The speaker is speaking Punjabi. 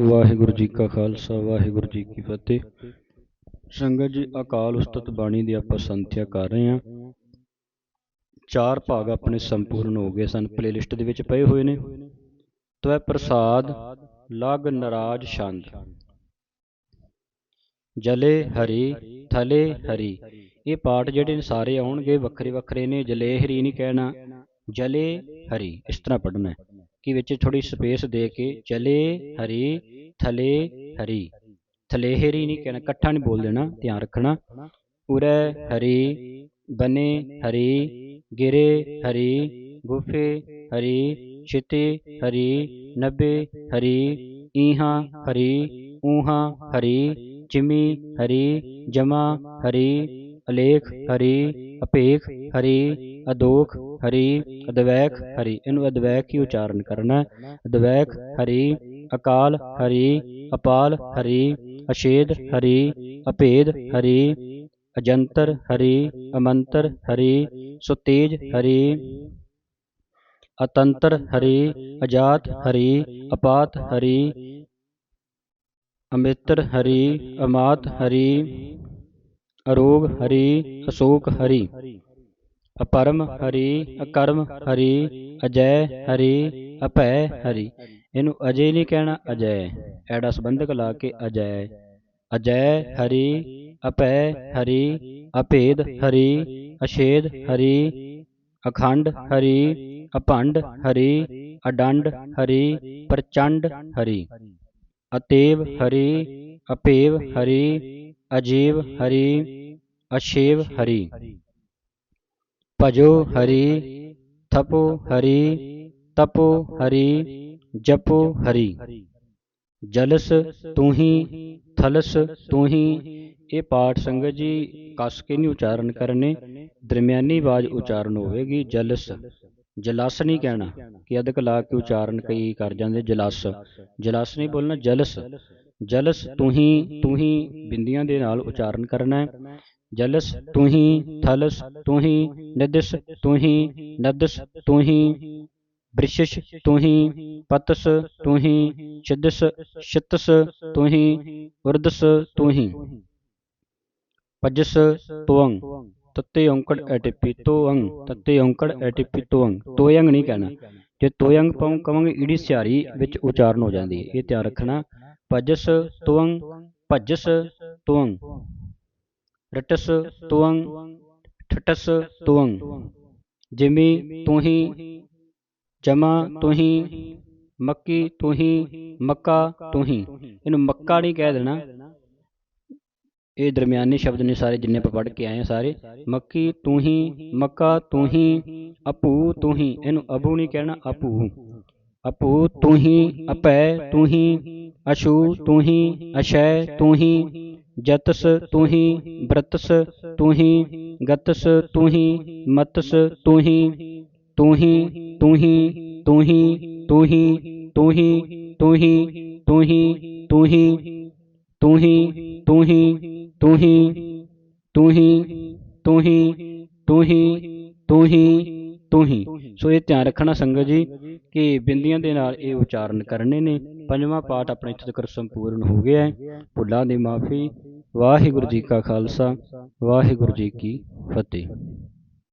ਵਾਹਿਗੁਰੂ ਜੀ ਕਾ ਖਾਲਸਾ, ਵਾਹਿਗੁਰੂ ਜੀ ਕੀ ਫਤਿਹ। ਸੰਗਤ ਜੀ, ਅਕਾਲ ਉਸਤਤ ਬਾਣੀ ਦੀ ਆਪਾਂ ਸੰਥਿਆ ਕਰ ਰਹੇ ਹਾਂ। ਚਾਰ ਭਾਗ ਆਪਣੇ ਸੰਪੂਰਨ ਹੋ ਗਏ ਸਨ ਪਲੇਲਿਸਟ ਦੇ ਵਿੱਚ ਪਏ ਹੋਏ ਨੇ। ਤਵੈ ਪ੍ਰਸਾਦ, ਲਗ ਨਰਾਜ ਛੰਦ। ਜਲੇ ਹਰੀ, ਥਲੇ ਹਰੀ। ਇਹ ਪਾਠ ਜਿਹੜੇ ਨੇ ਸਾਰੇ ਆਉਣਗੇ, ਵੱਖਰੇ ਵੱਖਰੇ ਨੇ, ਜਲੇ ਹਰੀ ਨਹੀਂ ਕਹਿਣਾ। ਜਲੇ ਹਰੀ, ਇਸ ਤਰ੍ਹਾਂ ਪੜ੍ਹਨਾ ਹੈ। ਕਿ ਵਿੱਚ ਥੋੜੀ ਸਪੇਸ ਦੇ ਕੇ ਜਲੇ ਹਰੀ ਥਲੇ ਹਰੀ ਥਲੇ ਹਰੀ ਨਹੀਂ ਕਹਿਣਾ ਇਕੱਠਾ ਨਹੀਂ ਬੋਲ ਦੇਣਾ ਧਿਆਨ ਰੱਖਣਾ ਉਰੇ ਹਰੀ ਬਨੇ ਹਰੀ ਗਿਰੇ ਹਰੀ ਗੁਫੇ ਹਰੀ ਛਿਤੇ ਹਰੀ ਨਬੇ ਹਰੀ ਈਹਾ ਹਰੀ ਊਹਾ ਹਰੀ ਚਿਮੀ ਹਰੀ ਜਮਾ ਹਰੀ ਅਲੇਖ ਹਰੀ अपेक हरि अदोक हरि अद्वैक हरि। इन अद्वैक की उच्चारण करना अद्वैक हरि, अकाल, हरि, अपाल, हरि, अशेद, हरि, अपेद, हरि, अजंतर, हरि, अमंतर, हरि, सुतेज, हरि, अतंत्र, हरि, अजात, हरि, अपात, हरि, अमित्र, हरि, अमात, हरि ਅਰੋਗ ਹਰੀ, ਅਸ਼ੋਕ ਹਰੀ। ਅਪਰਮ ਹਰੀ, ਅਕਰਮ ਹਰੀ, ਅਜੈ ਹਰੀ, ਅਭੈ ਹਰੀ। ਇਹਨੂੰ ਅਜੇ ਨਹੀਂ ਕਹਿਣਾ ਅਜੈ। ਐੜਾ ਸੰਬੰਧਕ ਲਾ ਕੇ ਅਜੈ। ਅਜੈ ਹਰੀ, ਅਭੈ ਹਰੀ, ਅਭੇਦ ਹਰੀ ਅਸ਼ੇਦ ਹਰੀ, ਅਖੰਡ ਹਰੀ, ਅਭੰਡ ਹਰੀ, ਅਡੰਡ ਹਰੀ, ਪ੍ਰਚੰਡ ਹਰੀ। ਅਤੇਵ ਹਰੀ, ਅਪੇਵ ਹਰੀ, ਅਜੀਵ ਹਰੀ ਅਸ਼ੇਵ ਹਰੀ। ਭਜੋ ਹਰੀ ਥਪੋ ਹਰੀ ਤਪੋ ਹਰੀ ਜਪੋ ਹਰੀ। ਜਲਸ ਤੂੰ ਹੀ ਥਲਸ ਤੂੰ ਹੀ ਇਹ ਪਾਠ ਸੰਗਤ ਜੀ ਕਸ ਕੇ ਨਹੀਂ ਉਚਾਰਨ ਕਰਨੇ ਦਰਮਿਆਨੀ ਆਵਾਜ਼ ਉਚਾਰਨ ਹੋਵੇਗੀ ਜਲਸ। ਜਲਸ। ਨਹੀਂ ਕਹਿਣਾ ਕਿ ਅਦਕ ਲਾ ਕੇ ਉਚਾਰਨ ਕਈ ਕਰ ਜਾਂਦੇ ਜਲਸ। ਜਲਸ। ਨਹੀਂ ਬੋਲਣਾ ਜਲਸ। ਜਲਸ। ਤੂੰ ਹੀ ਤੂੰ ਹੀ ਬਿੰਦੀਆਂ ਦੇ ਨਾਲ ਉਚਾਰਨ ਕਰਨਾ ਹੈ। ਜਲਸ ਤੂੰ ਹੀ, ਥਲਸ ਤੂੰ ਹੀ, ਨਿਦਸ ਤੂੰ ਹੀ ਨਦਸ ਤੂੰ ਹੀ, ਬ੍ਰਿਸ਼ਸ਼ ਤੂੰ ਹੀ, ਪਤਸ ਤੂੰ ਹੀ, ਛਿਦਸ ਛਿਤਸ ਤੂੰ ਹੀ, ਉਰਦਸ ਤੂੰ ਹੀ। ਪਜਸ ਤੁਵੰ ਤਤੇ ਔਂਕੜ ਐਟਿਪੀ ਤੋਅੰ ਤਤੇ ਔਂਕੜ ਐਟਿਪੀ ਤੋਅੰ ਤੋਯੰਗ ਨਹੀਂ ਕਹਿਣਾ। ਜੇ ਤੋਯੰਗ ਪਾਉਂ ਕਵਾਂਗੇ, ਈੜੀ ਸਿਹਾਰੀ ਵਿੱਚ ਉਚਾਰਨ ਹੋ ਜਾਂਦੀ ਹੈ। ਇਹ ਧਿਆਨ ਰੱਖਣਾ। ਭਜਸ ਤੁਵੰ ਭਜਸ ਤੁਵੰ ਰਟਸ ਤੁਵੰ ਠਟਸ ਤੁਵੰ ਜਿਮੀ ਤੂੰ ਜਮਾ ਤੂੰ ਮੱਕੀ ਤੂੰ ਮੱਕਾ ਤੂੰ ਇਹਨੂੰ ਮੱਕਾ ਨਹੀਂ ਕਹਿ ਦੇਣਾ। ਇਹ ਦਰਮਿਆਨੇ ਸ਼ਬਦ ਨੇ ਸਾਰੇ ਜਿੰਨੇ ਆਪਾਂ ਪੜ੍ਹ ਕੇ ਆਏ ਆ ਸਾਰੇ। ਮੱਕੀ ਤੂੰ ਮੱਕਾ ਤੂੰ ਅਪੂ ਤੂੰ ਇਹਨੂੰ ਅਬੂ ਨਹੀਂ ਕਹਿਣਾ, ਅਪੂ। ਅਪੂ ਤੂੰ ਅਪੈ ਤੂੰ ਅਸ਼ੂ ਤੂੰ ਅਸ਼ੈ ਤੂੰ ਹੀ ਜਤਸ ਤੂੰ ਹੀ ਬ੍ਰਤਸ ਤੂੰ ਹੀ ਗਤਸ ਤੂੰ ਹੀ ਮਤਸ ਤੂੰ ਹੀ ਤੂੰ ਹੀ ਤੂੰ ਹੀ ਤੂੰ ਹੀ ਤੂੰ ਹੀ ਤੂੰ ਹੀ ਤੂੰ ਹੀ ਤੂੰ ਹੀ ਤੂੰ ਹੀ ਤੂੰ ਹੀ ਤੂੰ ਹੀ ਤੂੰ ਹੀ ਤੂੰ ਹੀ ਤੂੰ ਹੀ ਤੂੰ ਹੀ ਤੂੰ ਹੀ ਤੂੰ ਹੀ। ਸੋ ਇਹ ਧਿਆਨ ਰੱਖਣਾ ਸੰਗਤ ਜੀ। ਕਿ ਬਿੰਦੀਆਂ ਦੇ ਨਾਲ ਇਹ ਉਚਾਰਨ ਕਰਨੇ ਨੇ। ਪੰਜਵਾਂ ਪਾਠ ਆਪਣੇ ਇੱਥੇ ਤੱਕ ਸੰਪੂਰਨ ਹੋ ਗਿਆ ਹੈ। ਭੁੱਲਾਂ ਦੀ ਮਾਫੀ। ਵਾਹਿਗੁਰੂ ਜੀ ਕਾ ਖਾਲਸਾ। ਵਾਹਿਗੁਰੂ ਜੀ ਕੀ ਫਤਿਹ।